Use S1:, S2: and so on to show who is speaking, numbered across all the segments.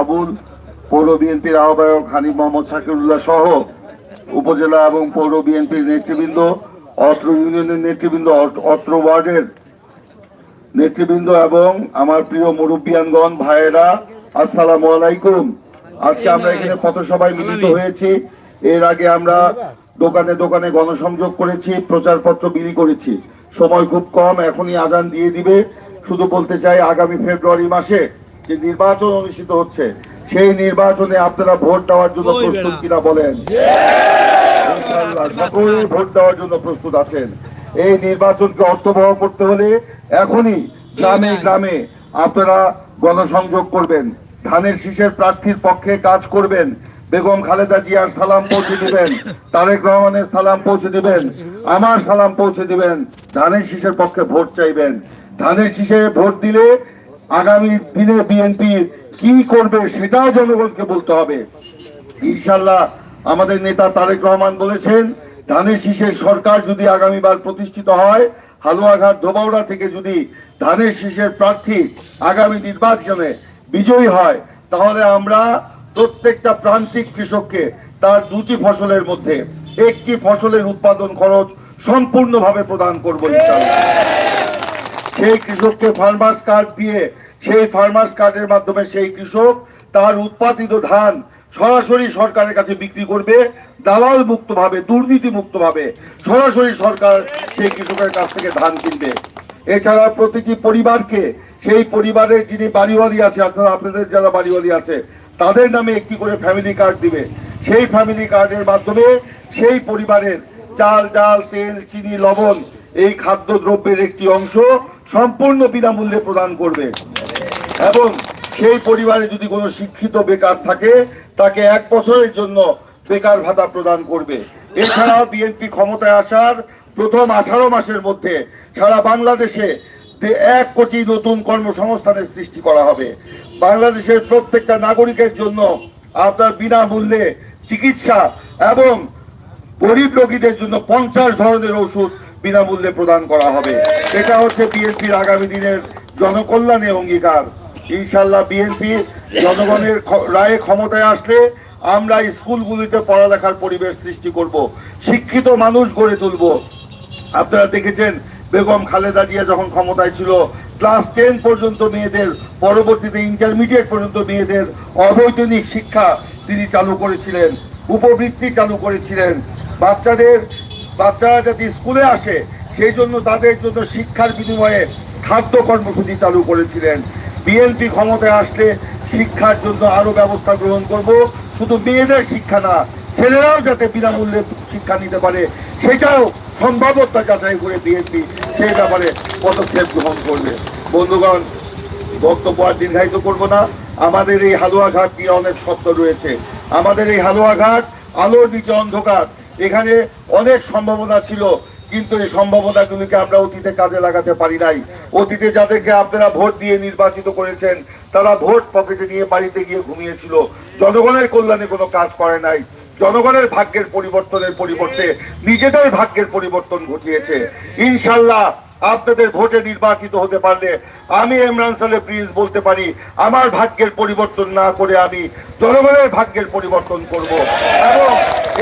S1: আবুল পৌর বিএনপির আহ্বায়ক হানিফ মোহাম্মদ শাকিরুল্লাহ সহ উপজেলা এবং পৌর বিএনপির নেতৃবৃন্দ, অত্র ইউনিয়নের নেতৃবৃন্দ অত্র ওয়ার্ডের নেতৃবৃন্দ এবং আমার প্রিয় মুরব্বিয়ানগণ, ভাইয়েরা, আসসালামু আলাইকুম। আজকে আমরা এখানে পথসভায় মিলিত হয়েছি। এর আগে আমরা দোকানে দোকানে গণসংযোগ করেছি, প্রচারপত্র বিলি করেছি। সময় খুব কম, এখনই আজান দিয়ে দিবে। শুধু বলতে চাই, আগামী ফেব্রুয়ারি মাসে যে নির্বাচন অনুষ্ঠিত হচ্ছে সেই নির্বাচনে আপনারা ভোট দেওয়ার জন্য প্রস্তুত কিনা বলেন? সকলে ভোট দেওয়ার জন্য প্রস্তুত আছেন এই নির্বাচনকে অর্থবহ করতে হলে এখনই গ্রামে গ্রামে আপনারা গণসংযোগ করবেন ধানের শীষের প্রার্থীর পক্ষে কাজ করবেন বেগম খালেদা জিয়ার সালাম পৌঁছে দিবেন তারেক রহমানের সালাম পৌঁছে দিবেন আমার সালাম পৌঁছে দিবেন ধানের শীষের পক্ষে ভোট চাইবেন। ধানের শীষে ভোট দিলে আগামী দিনে বিএনপি কি করবে সেটাও জনগণকে বলতে হবে। ইনশাল্লাহ আমাদের নেতা তারেক রহমান বলেছেন, ধানের শীষের সরকার যদি আগামীবার প্রতিষ্ঠিত হয়, হালুয়াঘাট, ধোবাউড়া থেকে যদি ধানের শীষের প্রার্থী আগামী নির্বাচনে বিজয়ী হয়, তাহলে আমরা প্রত্যেকটা প্রান্তিক কৃষককে তার দুটি ফসলের মধ্যে একটি ফসলের উৎপাদন খরচ সম্পূর্ণভাবে প্রদান করব ইনশাল্লাহ সেই কৃষককে ফার্মার্স কার্ড দিয়ে সেই ফার্মার্স কার্ডের মাধ্যমে সেই কৃষক তার উৎপাদিত ধান সরাসরি সরকারের কাছে বিক্রি করবে, দালাল মুক্ত ভাবে, দুর্নীতি মুক্ত ভাবে সরাসরি সরকার সেই কৃষকের কাছ থেকে ধান কিনবে। এছাড়া প্রতিটি পরিবারকে, সেই পরিবারের যিনি বাড়িওয়ালি আছে, অর্থাৎ আপনাদের যারা বাড়িওয়ালি আছে, তাদের নামে একটি করে ফ্যামিলি কার্ড দিবে। সেই ফ্যামিলি কার্ডের মাধ্যমে সেই পরিবারের চাল, ডাল, তেল, চিনি, লবণ এই খাদ্য দ্রব্যের একটি অংশ সম্পূর্ণ বিনামূল্যে প্রদান করবে। এবং সেই পরিবারে যদি কোনো শিক্ষিত বেকার থাকে, তাকে এক বছরের জন্য বেকার ভাতা প্রদান করবে। এছাড়াও বিএনপি ক্ষমতায় আসার প্রথম আঠারো মাসের মধ্যে সারা বাংলাদেশে এক কোটি নতুন কর্মসংস্থানের সৃষ্টি করা হবে। বাংলাদেশের প্রত্যেকটা নাগরিকের জন্য আপনার বিনামূল্যে চিকিৎসা এবং গরিব রোগীদের জন্য পঞ্চাশ ধরনের ওষুধ বিনামূল্যে প্রদান করা হবে। এটা হচ্ছে বিএনপির আগামী দিনের জনকল্যাণের অঙ্গীকার ইনশাল্লাহ বিএনপি জনগণের রায়ে ক্ষমতায় আসলে আমরা স্কুলগুলিতে পড়ালেখার পরিবেশ সৃষ্টি করব। শিক্ষিত মানুষ গড়ে তুলব। আপনারা দেখেছেন বেগম খালেদা জিয়া যখন ক্ষমতায় ছিল, ক্লাস টেন পর্যন্ত মেয়েদের, পরবর্তীতে ইন্টারমিডিয়েট পর্যন্ত মেয়েদের অবৈতনিক শিক্ষা তিনি চালু করেছিলেন, উপবৃত্তি চালু করেছিলেন। বাচ্চাদের বাচ্চারা যাতে স্কুলে আসে, সেই জন্য তাদের জন্য শিক্ষার বিনিময়ে খাদ্য কর্মসূচি চালু করেছিলেন। বিএনপি ক্ষমতায় আসলে শিক্ষার জন্য আরও ব্যবস্থা গ্রহণ করব। শুধু মেয়েদের শিক্ষা না, ছেলেরাও যাতে বিনামূল্যে শিক্ষা নিতে পারে, সেটাও সম্ভাবতা যাচাই করে বিএনপি সেই ব্যাপারে পদক্ষেপ গ্রহণ করবে। বন্ধুগণ, বক্তব্য আর দীর্ঘায়িত করব না। আমাদের এই হালুয়াঘাট নিয়ে অনেক সত্য রয়েছে। আমাদের এই হালুয়াঘাট, আলোর নিচে অন্ধকার। এখানে অনেক সম্ভাবনা ছিল, কিন্তু এই সম্ভাবনাগুলিকে আমরা অতীতে কাজে লাগাতে পারি নাই। অতীতে যাদেরকে আপনারা ভোট দিয়ে নির্বাচিত করেছেন, তারা ভোট পকেটে নিয়ে বাড়িতে গিয়ে ঘুমিয়েছিল। জনগণের কল্যাণে কোনো কাজ করে নাই। জনগণের ভাগ্যের পরিবর্তনের পরিবর্তে নিজেদের ভাগ্যের পরিবর্তন ঘটিয়েছে। ইনশাল্লাহ আপনাদের ভোটে নির্বাচিত হতে পারলে আমি ইমরান সালে প্রিন্স বলতে পারি, আমার ভাগ্যের পরিবর্তন না করে আমি জনগণের ভাগ্যের পরিবর্তন করব। এবং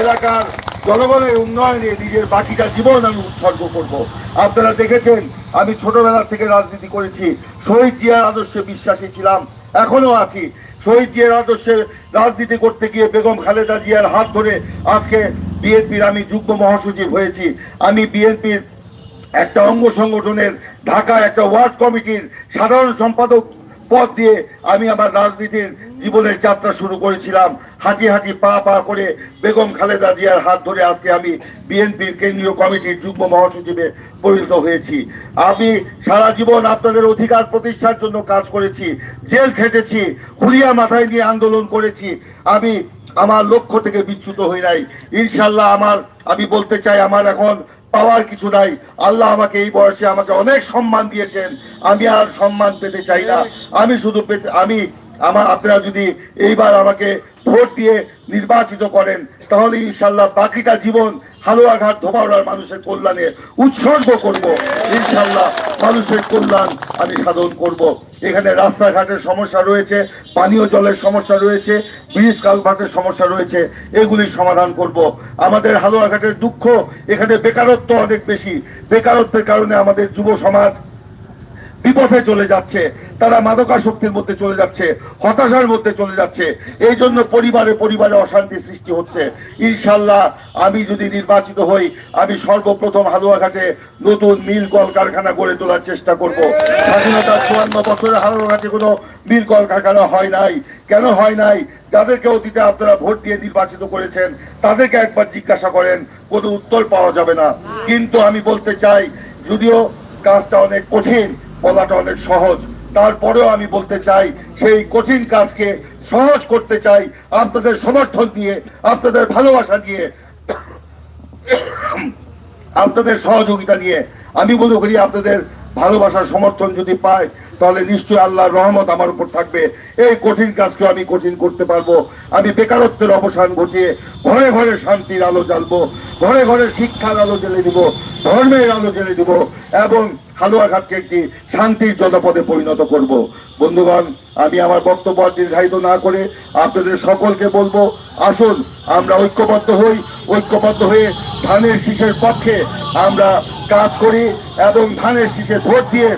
S1: এলাকার জনগণের উন্নয়নে নিজের বাকিটা জীবন আমি উৎসর্গ করব। আপনারা দেখেছেন, আমি ছোটবেলা থেকে রাজনীতি করেছি। শহীদ জিয়ার আদর্শে বিশ্বাসী ছিলাম, এখনও আছি। শহীদ জিয়ার আদর্শে রাজনীতি করতে গিয়ে বেগম খালেদা জিয়ার হাত ধরে আজকে বিএনপির আমি যুগ্ম মহাসচিব হয়েছি। আমি বিএনপির একটা অঙ্গ সংগঠনের ঢাকা একটা ওয়ার্ড কমিটির সাধারণ সম্পাদক পদ দিয়ে আমি আমার রাজনীতির জীবনের যাত্রা শুরু করেছিলাম। হাঁটি হাঁটি পা পা করে বেগম খালেদা জিয়ার হাত ধরে আজকে আমি বিএনপির কেন্দ্রীয় কমিটির যুগ্ম মহাসচিবে পরিণত হয়েছি। আমি সারা জীবন আপনাদের অধিকার প্রতিষ্ঠার জন্য কাজ করেছি, জেল খেটেছি হুলিয়া মাথায় নিয়ে আন্দোলন করেছি। আমি আমার লক্ষ্য থেকে বিচ্যুত হই নাই। ইনশাল্লাহ আমার, আমি বলতে চাই, আমার এখন পাওয়ার কিছু নাই। আল্লাহ আমাকে এই বয়সে আমাকে অনেক সম্মান দিয়েছেন। আমি আর সম্মান পেতে চাই না। আমি শুধু পেতে আমি আমার আপনারা যদি এইবার আমাকে ভোট দিয়ে নির্বাচিত করেন, তাহলে ইনশাল্লাহ বাকিটা জীবন হালুয়াঘাট ধোবাউড়ার মানুষের কল্যাণে উৎসর্গ করব। ইনশাল্লাহ মানুষের কল্যাণ আমি সাধন করব। এখানে রাস্তাঘাটের সমস্যা রয়েছে, পানীয় জলের সমস্যা রয়েছে, ব্রিজ কালভার্টের সমস্যা রয়েছে এগুলির সমাধান করব। আমাদের হালুয়াঘাটের দুঃখ এখানে বেকারত্ব অনেক বেশি। বেকারত্বের কারণে আমাদের যুব সমাজ বিপথে চলে যাচ্ছে। তারা মাদকাসক্তির মধ্যে চলে যাচ্ছে, হতাশার মধ্যে চলে যাচ্ছে। এই জন্য পরিবারে পরিবারে অশান্তি সৃষ্টি হচ্ছে। ইনশাল্লাহ আমি যদি নির্বাচিত হই, আমি সর্বপ্রথম হালুয়াঘাটে নতুন মিল কল কারখানা গড়ে তোলার চেষ্টা করব। স্বাধীনতার চুয়ান্ন বছরে হালুয়াঘাটে কোনো মিল কল কারখানা হয় নাই। কেন হয় নাই? যাদেরকে অতীতে আপনারা ভোট দিয়ে নির্বাচিত করেছেন, তাদেরকে একবার জিজ্ঞাসা করেন, কোনো উত্তর পাওয়া যাবে না। কিন্তু আমি বলতে চাই, যদিও কাজটা অনেক কঠিন বলাটা অনেক সহজ। তারপরেও আমি বলতে চাই, সেই কঠিন কাজকে সহজ করতে চাই, আপনাদের সমর্থন দিয়ে, আপনাদের ভালোবাসা দিয়ে, আপনাদের সহযোগিতা নিয়ে আমি মনে করি আপনাদের ভালোবাসার সমর্থন যদি পাই তাহলে নিশ্চয়ই আল্লাহর রহমত আমার উপর থাকবে। এই কঠিন কাজকে আমি কঠিন করতে পারব। আমি বেকারত্বের অবসান ঘটিয়ে ঘরে ঘরে শান্তির আলো জ্বালবো, ঘরে ঘরে শিক্ষার আলো জ্বেলে দিব, ধর্মের আলো জ্বেলে দিব, এবং হালুয়াঘাটকে একটি শান্তির জনপদে পরিণত করব। বন্ধুগণ, আমি আমার বক্তব্য দীর্ঘায়িত না করে আপনাদের সকলকে বলব, আসুন, আমরা ঐক্যবদ্ধ হই। ঐক্যবদ্ধ হয়ে ধানের শীষের পক্ষে আমরা কাজ করি এবং ধানের শীষে ভোট দিয়ে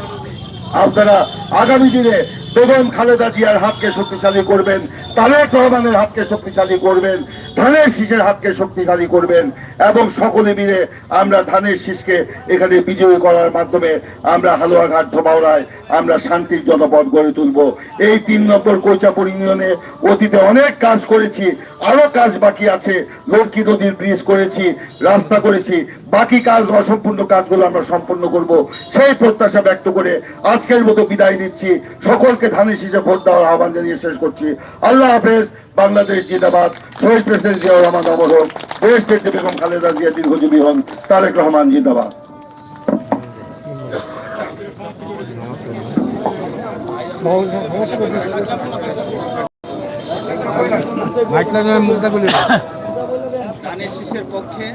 S1: আপনারা আগামী দিনে বেগম খালেদা জিয়ার হাতকে শক্তিশালী করবেন, তারেক রহমানের হাতকে শক্তিশালী করবেন, ধানের শীষের হাতকে শক্তিশালী করবেন, এবং সকলে মিলে আমরা ধানের শীষকে এখানে বিজয়ী করার মাধ্যমে আমরা হালুয়াঘাট ধোবাউড়ায় আমরা শান্তির জনপদ গড়ে তুলব। এই তিন নম্বর কৈচাপুর ইউনিয়নে অতীতে অনেক কাজ করেছি, আরও কাজ বাকি আছে, লক্ষ্মী নদীর ব্রিজ করেছি, রাস্তা করেছি, বাকি কাজ অসম্পূর্ণ কাজগুলো আমরা সম্পূর্ণ করব। সেই প্রত্যাশা ব্যক্ত করে আজকের মতো বিদায় নিচ্ছি। সকলকে ধানের শীষে ভোট দেওয়ার আহ্বান জানিয়ে শেষ করছি। আল্লাহ হাফেজ বাংলাদেশ জিন্দাবাদ। শহীদ প্রেসিডেন্ট জিয়া রহমান অমর হোক দেশ বেগম খালেদা জিয়া দীর্ঘজীবী হন। তারেক রহমান জিন্দাবাদ।
S2: মাইক লাগানোর মুখটা
S3: ধানের শীষের পক্ষে